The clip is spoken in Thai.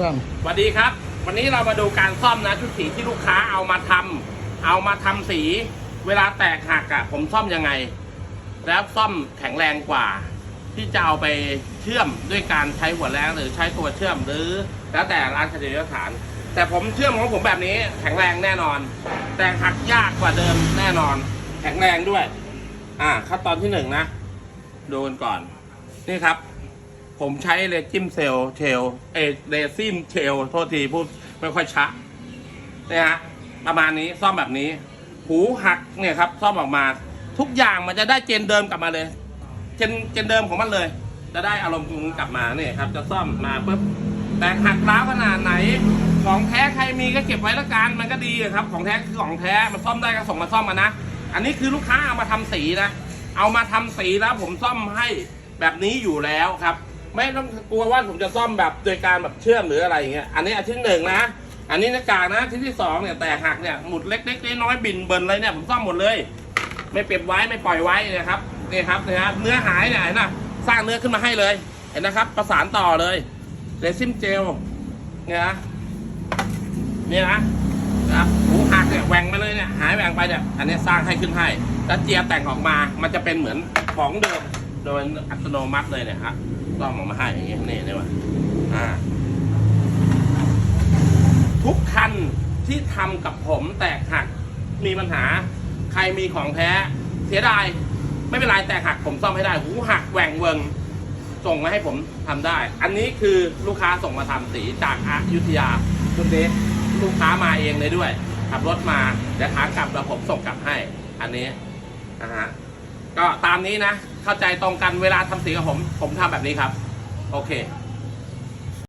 ซ่อมสวัสดีครับ วันนี้เรามาดูการซ่อมนะชุดสีที่ลูกค้าเอามาทำเอามาทำสี เวลาแตกหักอะผมซ่อมยังไง แล้วซ่อมแข็งแรงกว่า ที่จะเอาไปเชื่อมด้วยการใช้หัวแรงหรือใช้ตัวเชื่อมหรือ แล้วแต่ร้านคดีสถาน แต่ผมเชื่อมของผมแบบนี้แข็งแรงแน่นอน แต่หักยากกว่าเดิมแน่นอน แข็งแรงด้วย อ่าขั้นตอนที่หนึ่งนะดูกันก่อน นี่ครับ ผมใช้เลจิมเซลเชลเอเรซิมเชลโทษทีพูดไม่ค่อยชัดนี่ยฮะประมาณนี้ซ่อมแบบนี้ หูหักเนี่ยครับซ่อมออกมา ทุกอย่างมันจะได้เจนเดิมกลับมาเลย เจนเจนเดิมของมันเลย จะได้อารมณ์กลับมาเนี่ยครับ จะซ่อมมาปุ๊บแต่หักร้าวขนาดไหน ของแท้ใครมีก็เก็บไว้ละกันมันก็ดีครับ ของแท้คือของแท้มันซ่อมได้ก็ส่งมาซ่อมมานะอันนี้คือลูกค้าเอามาทำสีนะเอามาทำสีแล้วผมซ่อมให้แบบนี้อยู่แล้วครับ ไม่ต้องกลัวว่าผมจะซ่อมแบบโดยการแบบเชื่อมหรืออะไรอย่างเงี้ยอันนี้อันที่หนึ่งนะ อันนี้หน้ากากนะที่ที่สองเนี่ยแตกหักเนี่ยหมุดเล็กๆน้อยๆบินเบินอะไรเนี่ยผมซ่อมหมดเลย ไม่เก็บไว้ไม่ปล่อยไว้เนี่ยครับนี่ครับนี่ยฮะเนื้อหายเนี่ยเห็นนะสร้างเนื้อขึ้นมาให้เลยเห็นนะครับ ประสานต่อเลยเรซิมเจลเนี่ยนะเนี่ยนะนะครับหูหักเนี่ยแหว่งไปเลยเนี่ยหายแหว่งไปเนี่ยอันนี้สร้างให้ขึ้นให้แล้วเจียแต่งออกมามันจะเป็นเหมือนของเดิม โดยอัตโนมัติเลยเนี่ยฮะต้องออกมาให้อย่างเงี้ยนี่นี่ว่าอ่า ทุกคันที่ทำกับผมแตกหักมีปัญหา ใครมีของแท้ เสียดาย ไม่เป็นไรแตกหักผมซ่อมให้ได้ หูหักแหว่งเวิงส่งมาให้ผมทำได้ อันนี้คือลูกค้าส่งมาทำสีจากอายุทยาคุณเดลูกค้ามาเองเลยด้วย ขับรถมาเดี๋ยวขากลับแล้วผมส่งกลับให้ อันนี้นะฮะก็ตามนี้นะ เข้าใจตรงกันเวลาทำสีกับผม ผมทำแบบนี้ครับ โอเค